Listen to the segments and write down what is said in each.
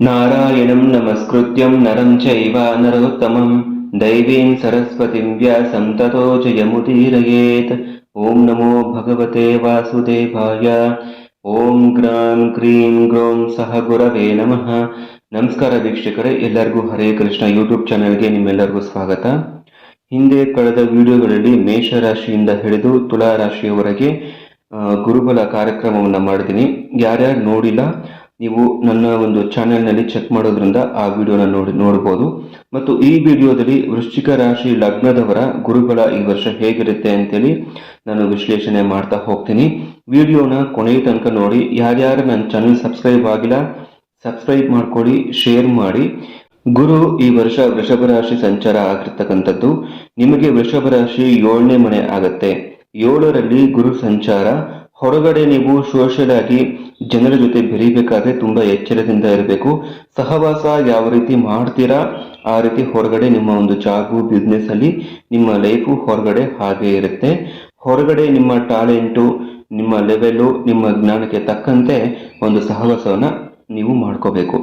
ನಾರಾಯಣಂ ನಮಸ್ಕೃತ್ಯಂ ನರಂ ಚೈವ ನರೋತ್ತಮಂ ದೈವೀಂ ಸರಸ್ವತಿ ವ್ಯಾಸಂ ಸಂತತೋ ಜಯಮುದೀರಯೇತ್ ಓಂ ನಮೋ ಭಗವತೆ ವಾಸುದೇವಾಯ ಓಂ ಗ್ರಾಂ ಕ್ರೀಂ ಗ್ರೋಂ ಸಹ ಗುರವೇ ನಮಃ ನಮಸ್ಕಾರ ವೀಕ್ಷಕರೇ ಎಲ್ಲರಿಗೂ ಹರೇ ಕೃಷ್ಣ ಯೂಟ್ಯೂಬ್ ಚಾನೆಲ್ಗೆ ನಿಮ್ಮೆಲ್ಲರಿಗೂ ಸ್ವಾಗತ। ಹಿಂದೆ ಕಳೆದ ವಿಡಿಯೋಗಳಲ್ಲಿ ಮೇಷರಾಶಿಯಿಂದ ಹಿಡಿದು ತುಲಾ ರಾಶಿಯವರೆಗೆ ಗುರುಬಲ ಕಾರ್ಯಕ್ರಮವನ್ನು ಮಾಡಿದ್ದೀನಿ. ಯಾರ್ಯಾರು ನೋಡಿಲ್ಲ ನೀವು ನನ್ನ ಒಂದು ಚಾನೆಲ್ನಲ್ಲಿ ಚೆಕ್ ಮಾಡೋದ್ರಿಂದ ಆ ವಿಡಿಯೋನ ನೋಡಿ ನೋಡ್ಬೋದು. ಮತ್ತು ಈ ವಿಡಿಯೋದಲ್ಲಿ ವೃಶ್ಚಿಕ ರಾಶಿ ಲಗ್ನದವರ ಗುರುಗಳ ಈ ವರ್ಷ ಹೇಗಿರುತ್ತೆ ಅಂತೇಳಿ ನಾನು ವಿಶ್ಲೇಷಣೆ ಮಾಡ್ತಾ ಹೋಗ್ತೀನಿ. ವಿಡಿಯೋನ ಕೊನೆಯ ತನಕ ನೋಡಿ. ಯಾರ್ಯಾರು ನನ್ನ ಚಾನೆಲ್ ಸಬ್ಸ್ಕ್ರೈಬ್ ಆಗಿಲ್ಲ, ಸಬ್ಸ್ಕ್ರೈಬ್ ಮಾಡ್ಕೊಳ್ಳಿ ಶೇರ್ ಮಾಡಿ. ಗುರು, ಈ ವರ್ಷ ವೃಷಭ ರಾಶಿ ಸಂಚಾರ ಆಗಿರ್ತಕ್ಕಂಥದ್ದು. ನಿಮಗೆ ವೃಷಭ ರಾಶಿ ಏಳನೇ ಮನೆ ಆಗತ್ತೆ. ಏಳರಲ್ಲಿ ಗುರು ಸಂಚಾರ. ಹೊರಗಡೆ ನೀವು ಸೋಷಿಯಲ್ ಆಗಿ ಜನರ ಜೊತೆ ಬೆರೀಬೇಕಾದ್ರೆ ತುಂಬಾ ಎಚ್ಚರದಿಂದ ಇರಬೇಕು. ಸಹವಾಸ ಯಾವ ರೀತಿ ಮಾಡ್ತೀರಾ, ಆ ರೀತಿ ಹೊರಗಡೆ ನಿಮ್ಮ ಒಂದು ಜಾಗು ಬಿಸ್ನೆಸ್ ಅಲ್ಲಿ ನಿಮ್ಮ ಲೈಫು ಹೊರಗಡೆ ಹಾಗೆ ಇರುತ್ತೆ. ಹೊರಗಡೆ ನಿಮ್ಮ ಟ್ಯಾಲೆಂಟು ನಿಮ್ಮ ಲೆವೆಲು ನಿಮ್ಮ ಜ್ಞಾನಕ್ಕೆ ತಕ್ಕಂತೆ ಒಂದು ಸಹವಾಸವನ್ನ ನೀವು ಮಾಡ್ಕೋಬೇಕು.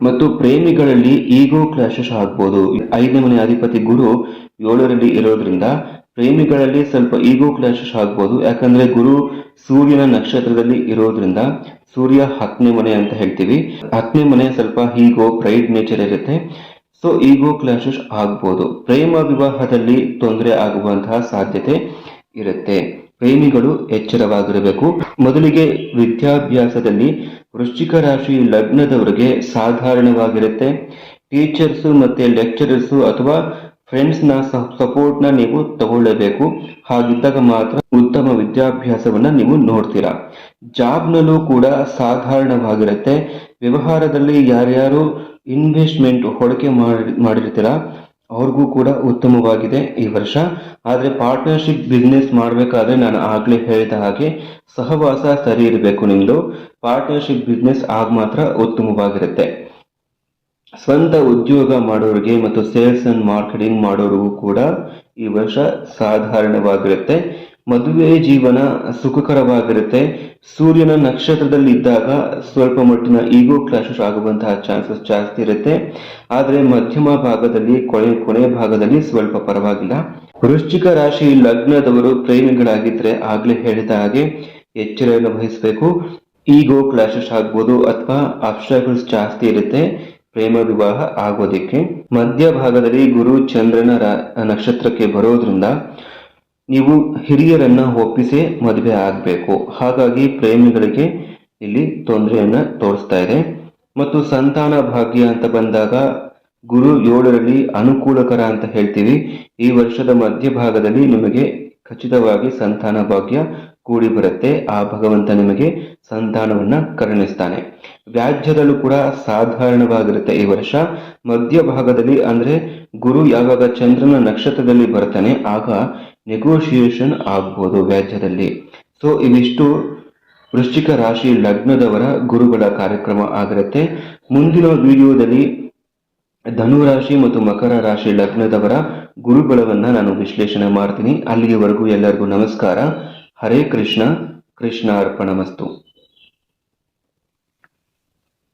ಮತ್ತು ಪ್ರೇಮಿಗಳಲ್ಲಿ ಈಗೋ ಕ್ಲಾಶಸ್ ಆಗ್ಬೋದು. ಐದನೇ ಮನೆ ಅಧಿಪತಿ ಗುರು ಏಳರಲ್ಲಿ ಇರೋದ್ರಿಂದ ಪ್ರೇಮಿಗಳಲ್ಲಿ ಸ್ವಲ್ಪ ಈಗೋ ಕ್ಲಾಶಸ್ ಆಗ್ಬೋದು. ಯಾಕಂದ್ರೆ ಗುರು ಸೂರ್ಯನ ನಕ್ಷತ್ರದಲ್ಲಿ ಇರೋದ್ರಿಂದ ಸೂರ್ಯ ಹತ್ತನೇ ಮನೆ ಅಂತ ಹೇಳ್ತೀವಿ. ಹತ್ತನೇ ಮನೆ ಸ್ವಲ್ಪ ಈಗೋ ಪ್ರೈಡ್ ನೇಚರ್ ಇರುತ್ತೆ. ಸೊ ಈಗೋ ಕ್ಲಾಶಸ್ ಆಗ್ಬೋದು. ಪ್ರೇಮ ವಿವಾಹದಲ್ಲಿ ತೊಂದರೆ ಆಗುವಂತಹ ಸಾಧ್ಯತೆ ಇರುತ್ತೆ. ಪ್ರೇಮಿಗಳು ಎಚ್ಚರವಾಗಿರಬೇಕು. ಮೊದಲಿಗೆ ವಿದ್ಯಾಭ್ಯಾಸದಲ್ಲಿ ವೃಶ್ಚಿಕ ರಾಶಿ ಲಗ್ನದವರಿಗೆ ಸಾಧಾರಣವಾಗಿರುತ್ತೆ. ಟೀಚರ್ಸ್ ಮತ್ತೆ ಲೆಕ್ಚರರ್ಸು ಅಥವಾ ಫ್ರೆಂಡ್ಸ್ನ ಸಪೋರ್ಟ್ನ ನೀವು ತಗೊಳ್ಳಬೇಕು. ಹಾಗಿದ್ದಾಗ ಮಾತ್ರ ಉತ್ತಮ ವಿದ್ಯಾಭ್ಯಾಸವನ್ನ ನೀವು ನೋಡ್ತೀರಾ. ಜಾಬ್ ನಲ್ಲೂ ಕೂಡ ಸಾಧಾರಣವಾಗಿರುತ್ತೆ. ವ್ಯವಹಾರದಲ್ಲಿ ಯಾರ್ಯಾರು ಇನ್ವೆಸ್ಟ್ಮೆಂಟ್ ಹೊಡಿಕೆ ಮಾಡಿ, ಮಾಡಿರ್ತೀರಾ, ಅವ್ರಿಗೂ ಕೂಡ ಉತ್ತಮವಾಗಿದೆ ಈ ವರ್ಷ. ಆದರೆ ಪಾರ್ಟ್ನರ್ಶಿಪ್ ಬಿಸ್ನೆಸ್ ಮಾಡಬೇಕಾದ್ರೆ ನಾನು ಆಗ್ಲೇ ಹೇಳಿದ ಹಾಗೆ ಸಹವಾಸ ಸರಿ ಇರಬೇಕು ನಿಮ್ಮದು ಪಾರ್ಟ್ನರ್ಶಿಪ್ ಬಿಸ್ನೆಸ್ ಆಗ ಮಾತ್ರ ಉತ್ತಮವಾಗಿರುತ್ತೆ. ಸ್ವಂತ ಉದ್ಯೋಗ ಮಾಡೋರಿಗೆ ಮತ್ತು ಸೇಲ್ಸ್ ಅಂಡ್ ಮಾರ್ಕೆಟಿಂಗ್ ಮಾಡೋರಿಗೂ ಕೂಡ ಈ ವರ್ಷ ಸಾಧಾರಣವಾಗಿರುತ್ತೆ. ಮದುವೆ ಜೀವನ ಸುಖಕರವಾಗಿರುತ್ತೆ. ಸೂರ್ಯನ ನಕ್ಷತ್ರದಲ್ಲಿ ಇದ್ದಾಗ ಸ್ವಲ್ಪ ಮಟ್ಟಿನ ಈಗೋ ಕ್ಲಾಶಸ್ ಆಗುವಂತಹ ಚಾನ್ಸಸ್ ಜಾಸ್ತಿ ಇರುತ್ತೆ. ಆದರೆ ಮಧ್ಯಮ ಭಾಗದಲ್ಲಿ ಕೊನೆ ಕೊನೆ ಭಾಗದಲ್ಲಿ ಸ್ವಲ್ಪ ಪರವಾಗಿಲ್ಲ. ವೃಶ್ಚಿಕ ರಾಶಿ ಲಗ್ನದವರು ಪ್ರೇಮಿಗಳಾಗಿದ್ರೆ ಆಗ್ಲೇ ಹೇಳಿದ ಹಾಗೆ ಎಚ್ಚರವನ್ನು ವಹಿಸಬೇಕು. ಈಗೋ ಕ್ಲಾಶಸ್ ಆಗ್ಬೋದು ಅಥವಾ ಅಬ್ಸ್ಟ್ರಾಗಲ್ಸ್ ಜಾಸ್ತಿ ಇರುತ್ತೆ. ಪ್ರೇಮ ವಿವಾಹ ಆಗೋದಿಕ್ಕೆ ಮಧ್ಯ ಭಾಗದಲ್ಲಿ ಗುರು ಚಂದ್ರನ ನಕ್ಷತ್ರಕ್ಕೆ ಬರೋದ್ರಿಂದ ನೀವು ಹಿರಿಯರನ್ನ ಒಪ್ಪಿಸಿ ಮದುವೆ ಆಗಬೇಕು. ಹಾಗಾಗಿ ಪ್ರೇಮಿಗಳಿಗೆ ಇಲ್ಲಿ ತೊಂದರೆಯನ್ನ ತೋರಿಸ್ತಾ ಇದೆ. ಮತ್ತು ಸಂತಾನ ಭಾಗ್ಯ ಅಂತ ಬಂದಾಗ ಗುರು ಏಳರಲ್ಲಿ ಅನುಕೂಲಕರ ಅಂತ ಹೇಳ್ತೀವಿ. ಈ ವರ್ಷದ ಮಧ್ಯಭಾಗದಲ್ಲಿ ನಿಮಗೆ ಖಚಿತವಾಗಿ ಸಂತಾನ ಭಾಗ್ಯ ಕೂಡಿ ಬರುತ್ತೆ ಆ ಭಗವಂತ ನಿಮಗೆ ಸಂತಾನವನ್ನ ಕರುಣಿಸ್ತಾನೆ. ವ್ಯಾಜ್ಯದಲ್ಲೂ ಕೂಡ ಸಾಧಾರಣವಾಗಿರುತ್ತೆ ಈ ವರ್ಷ. ಮಧ್ಯಭಾಗದಲ್ಲಿ ಅಂದ್ರೆ ಗುರು ಯಾವಾಗ ಚಂದ್ರನ ನಕ್ಷತ್ರದಲ್ಲಿ ಬರ್ತಾನೆ, ಆಗ ನೆಗೋಷಿಯೇಷನ್ ಆಗ್ಬೋದು ವ್ಯಾಜ್ಯದಲ್ಲಿ. ಸೊ ಇವಿಷ್ಟು ವೃಶ್ಚಿಕ ರಾಶಿ ಲಗ್ನದವರ ಗುರುಗಳ ಕಾರ್ಯಕ್ರಮ ಆಗಿರುತ್ತೆ. ಮುಂದಿನ ವಿಡಿಯೋದಲ್ಲಿ ಧನುರಾಶಿ ಮತ್ತು ಮಕರ ರಾಶಿ ಲಗ್ನದವರ ಗುರುಗಳವನ್ನ ನಾನು ವಿಶ್ಲೇಷಣೆ ಮಾಡ್ತೀನಿ. ಅಲ್ಲಿಯವರೆಗೂ ಎಲ್ಲರಿಗೂ ನಮಸ್ಕಾರ. ಹರೇ ಕೃಷ್ಣ ಕೃಷ್ಣ ಅರ್ಪಣಮಸ್ತು